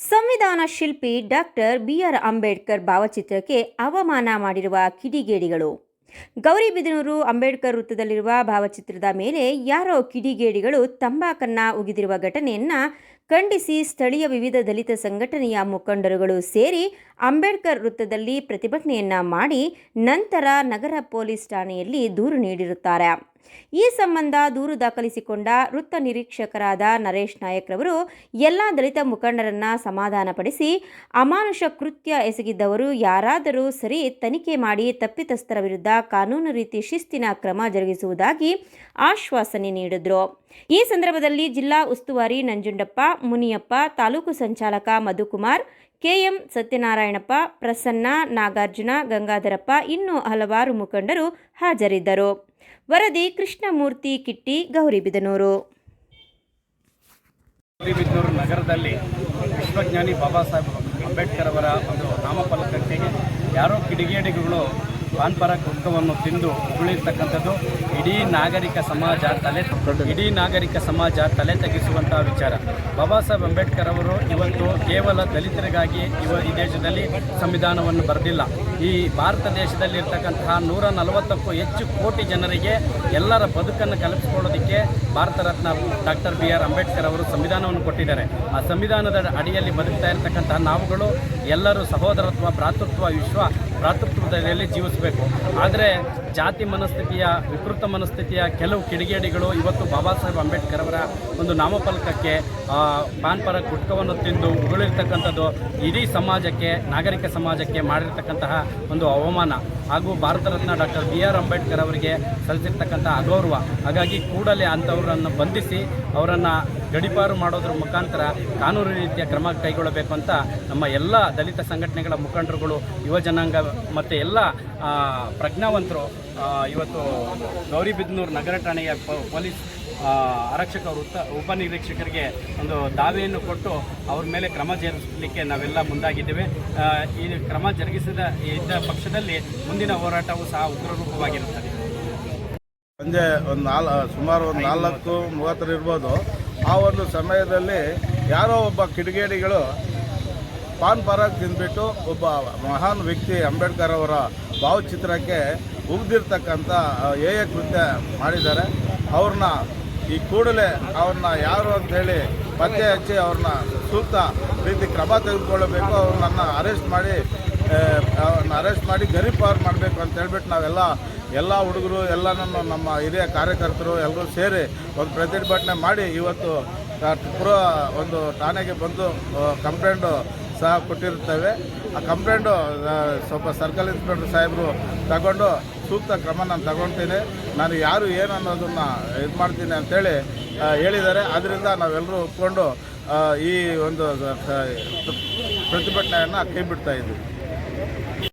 ಸಂವಿಧಾನ ಶಿಲ್ಪಿ doctor B R Ambedkar ಭಾವಚಿತ್ರಕ್ಕೆ ಅವಮಾನ ಮಾಡಿರುವ ಕಿಡಿಗೇಡಿಗಳು. ಗೌರಿಬಿದನೂರು ಅಂಬೇಡ್ಕರ್ ವೃತ್ತದಲ್ಲಿರುವ ಭಾವಚಿತ್ರದ ಮೇಲೆ ಯಾರೋ ಕಿಡಿಗೇಡಿಗಳು ತಂಬಾಕನ್ನ ಉಗಿದಿರುವ ಘಟನೆಯನ್ನ ಖಂಡಿಸಿ ಸ್ಥಳೀಯ ವಿವಿಧ ದಲಿತ ಸಂಘಟನೆಯ ಮುಖಂಡರುಗಳು ಸೇರಿ ಅಂಬೇಡ್ಕರ್ ವೃತ್ತದಲ್ಲಿ ಪ್ರತಿಭಟನೆಯನ್ನ ಮಾಡಿ ನಂತರ ನಗರ ಪೊಲೀಸ್ ಠಾಣೆಯಲ್ಲಿ ದೂರು ನೀಡಿರುತ್ತಾರೆ. ಈ ಸಂಬಂಧ ದೂರು ದಾಖಲಿಸಿಕೊಂಡ ವೃತ್ತ ನಿರೀಕ್ಷಕರಾದ ನರೇಶ್ ನಾಯಕ್ ರವರು ಎಲ್ಲ ದಲಿತ ಮುಖಂಡರನ್ನ ಸಮಾಧಾನಪಡಿಸಿ, ಅಮಾನುಷ ಕೃತ್ಯ ಎಸಗಿದ್ದವರು ಯಾರಾದರೂ ಸರಿ ತನಿಖೆ ಮಾಡಿ ತಪ್ಪಿತಸ್ಥರ ವಿರುದ್ಧ ಕಾನೂನು ರೀತಿ ಶಿಸ್ತಿನ ಕ್ರಮ ಜರುಗಿಸುವುದಾಗಿ ಆಶ್ವಾಸನೆ ನೀಡಿದ್ರು. ಈ ಸಂದರ್ಭದಲ್ಲಿ ಜಿಲ್ಲಾ ಉಸ್ತುವಾರಿ ನಂಜುಂಡಪ್ಪ, ಮುನಿಯಪ್ಪ, ತಾಲೂಕು ಸಂಚಾಲಕ ಮಧುಕುಮಾರ್, ಕೆಎಂ ಸತ್ಯನಾರಾಯಣಪ್ಪ, ಪ್ರಸನ್ನ, ನಾಗಾರ್ಜುನ, ಗಂಗಾಧರಪ್ಪ ಇನ್ನೂ ಹಲವಾರು ಮುಖಂಡರು ಹಾಜರಿದ್ದರು. ವರದಿ ಕೃಷ್ಣಮೂರ್ತಿ ಕಿಟ್ಟಿ, ಗೌರಿಬಿದನೂರು. ಗೌರಿಬಿದನೂರು ನಗರದಲ್ಲಿ ವಿಶ್ವಜ್ಞಾನಿ ಬಾಬಾ ಸಾಹೇಬ್ ಅಂಬೇಡ್ಕರ್ ಅವರ ಒಂದು ನಾಮಫಲಕಕ್ಕೆ ಯಾರೋ ಕಿಡಿಗೇಡಿಗಳು ಪಾನ್ಪರ ಕುಕ್ಕವನ್ನು ತಿಂದು ಉಳಿರ್ತಕ್ಕಂಥದ್ದು ಇಡೀ ನಾಗರಿಕ ಸಮಾಜ ತಲೆ ಇಡೀ ನಾಗರಿಕ ಸಮಾಜ ತಲೆ ತಗ್ಗಿಸುವಂತಹ ವಿಚಾರ. ಬಾಬಾ ಸಾಹೇಬ್ ಅಂಬೇಡ್ಕರ್ ಅವರು ಇವತ್ತು ಕೇವಲ ದಲಿತರಿಗಾಗಿ ಇವ ಈ ದೇಶದಲ್ಲಿ ಸಂವಿಧಾನವನ್ನು ಬರೆದಿಲ್ಲ. ಈ ಭಾರತ ದೇಶದಲ್ಲಿ ಇರ್ತಕ್ಕಂತಹ ನೂರ ನಲವತ್ತಕ್ಕೂ ಹೆಚ್ಚು ಕೋಟಿ ಜನರಿಗೆ ಎಲ್ಲರ ಬದುಕನ್ನು ಕಲ್ಪಿಸಿಕೊಳ್ಳೋದಕ್ಕೆ Bharat Ratna doctor B R Ambedkar ಅವರು ಸಂವಿಧಾನವನ್ನು ಕೊಟ್ಟಿದ್ದಾರೆ. ಆ ಸಂವಿಧಾನದ ಅಡಿಯಲ್ಲಿ ಬದುಕ್ತಾ ಇರತಕ್ಕಂತಹ ನಾವುಗಳು ಎಲ್ಲರೂ ಸಹೋದರತ್ವ, ಭ್ರಾತೃತ್ವ, ವಿಶ್ವ ಭ್ರಾತೃತ್ವದಲ್ಲಿ ಜೀವಿಸಬೇಕು. ಆದರೆ ಜಾತಿ ಮನಸ್ಥಿತಿಯ, ವಿಕೃತ ಮನಸ್ಥಿತಿಯ ಕೆಲವು ಕಿಡಿಗೇಡಿಗಳು ಇವತ್ತು ಬಾಬಾ ಸಾಹೇಬ್ ಅಂಬೇಡ್ಕರ್ ಅವರ ಒಂದು ನಾಮಫಲಕಕ್ಕೆ ಪಾನ್ಪರ ಗುಟ್ಕವನ್ನು ತಿಂದು ಉಗುಳಿರ್ತಕ್ಕಂಥದ್ದು ಇಡೀ ಸಮಾಜಕ್ಕೆ, ನಾಗರಿಕ ಸಮಾಜಕ್ಕೆ ಮಾಡಿರ್ತಕ್ಕಂತಹ ಒಂದು ಅವಮಾನ. ಹಾಗೂ Bharat Ratna doctor B R Ambedkar ಅವರಿಗೆ ಸಲ್ಲಿಸಿರ್ತಕ್ಕಂಥ ಅಗೌರವ. ಹಾಗಾಗಿ ಕೂಡಲೇ ಅಂಥವರನ್ನು ಬಂಧಿಸಿ, ಅವರನ್ನು ಗಡಿಪಾರು ಮಾಡೋದ್ರ ಮುಖಾಂತರ ಕಾನೂನು ರೀತಿಯ ಕ್ರಮ ಕೈಗೊಳ್ಳಬೇಕು ಅಂತ ನಮ್ಮ ಎಲ್ಲ ದಲಿತ ಸಂಘಟನೆಗಳ ಮುಖಂಡರುಗಳು, ಯುವ ಜನಾಂಗ ಮತ್ತು ಎಲ್ಲ ಪ್ರಜ್ಞಾವಂತರು ಇವತ್ತು ಗೌರಿಬಿದನೂರು ನಗರ ಠಾಣೆಯ ಪೊಲೀಸ್ ಆರಕ್ಷಕ ವೃತ್ತ, ಉಪನಿರೀಕ್ಷಕರಿಗೆ ಒಂದು ದಾವೆಯನ್ನು ಕೊಟ್ಟು ಅವ್ರ ಮೇಲೆ ಕ್ರಮ ಜರುಗಿಸಲಿಕ್ಕೆ ನಾವೆಲ್ಲ ಮುಂದಾಗಿದ್ದೇವೆ. ಈ ಕ್ರಮ ಜರುಗಿಸಿದ, ಇದ್ದ ಪಕ್ಷದಲ್ಲಿ ಮುಂದಿನ ಹೋರಾಟವು ಸಹ ಉಗ್ರ ರೂಪವಾಗಿರುತ್ತದೆ ಸಂಜೆ ಒಂದು ನಾಲ್ ಸುಮಾರು ಒಂದು ನಾಲ್ಕು ಮೂವತ್ತರ ಇರ್ಬೋದು. ಆ ಒಂದು ಸಮಯದಲ್ಲಿ ಯಾರೋ ಒಬ್ಬ ಕಿಡಿಗೇಡಿಗಳು ಪಾನ್ ಪರಾಗ್ ತಿಂದ್ಬಿಟ್ಟು ಒಬ್ಬ ಮಹಾನ್ ವ್ಯಕ್ತಿ ಅಂಬೇಡ್ಕರ್ ಅವರ ಭಾವಚಿತ್ರಕ್ಕೆ ಉಗ್ದಿರ್ತಕ್ಕಂಥ ಏಯ ಕೃತ್ಯ ಮಾಡಿದ್ದಾರೆ. ಅವ್ರನ್ನ ಈ ಕೂಡಲೇ ಅವ್ರನ್ನ ಯಾರು ಅಂತ ಹೇಳಿ ಪತ್ತೆ ಹಚ್ಚಿ ಅವ್ರನ್ನ ಸೂಕ್ತ ರೀತಿ ಕ್ರಮ ತೆಗೆದುಕೊಳ್ಳಬೇಕು. ಅವ್ರನ್ನ ಅರೆಸ್ಟ್ ಮಾಡಿ ಅವ್ರನ್ನ ಅರೆಸ್ಟ್ ಮಾಡಿ ಗರಿಪಾರ್ ಮಾಡಬೇಕು ಅಂತ ಹೇಳ್ಬಿಟ್ಟು ನಾವೆಲ್ಲ ಎಲ್ಲ ಹುಡುಗರು ಎಲ್ಲನೂ ನಮ್ಮ ಹಿರಿಯ ಕಾರ್ಯಕರ್ತರು ಎಲ್ಲರೂ ಸೇರಿ ಒಂದು ಪ್ರತಿಭಟನೆ ಮಾಡಿ ಇವತ್ತು ಪುರ ಒಂದು ಠಾಣೆಗೆ ಬಂದು ಕಂಪ್ಲೇಂಟು ಸಹ ಕೊಟ್ಟಿರ್ತೇವೆ ಆ ಕಂಪ್ಲೇಂಟು ಸ್ವಲ್ಪ ಸರ್ಕಲ್ ಇನ್ಸ್ಪೆಕ್ಟರ್ ಸಾಹೇಬರು ತಗೊಂಡು ಸೂಕ್ತ ಕ್ರಮ ನಾನು ತಗೊಳ್ತೀನಿ ನಾನು ಯಾರು ಏನು ಅನ್ನೋದನ್ನು ಇದು ಮಾಡ್ತೀನಿ ಅಂತೇಳಿ ಹೇಳಿದ್ದಾರೆ. ಅದರಿಂದ ನಾವೆಲ್ಲರೂ ಒಪ್ಕೊಂಡು ಈ ಒಂದು ಪ್ರತಿಭಟನೆಯನ್ನು ಕೈ ಬಿಡ್ತಾ ಇದ್ದೀವಿ.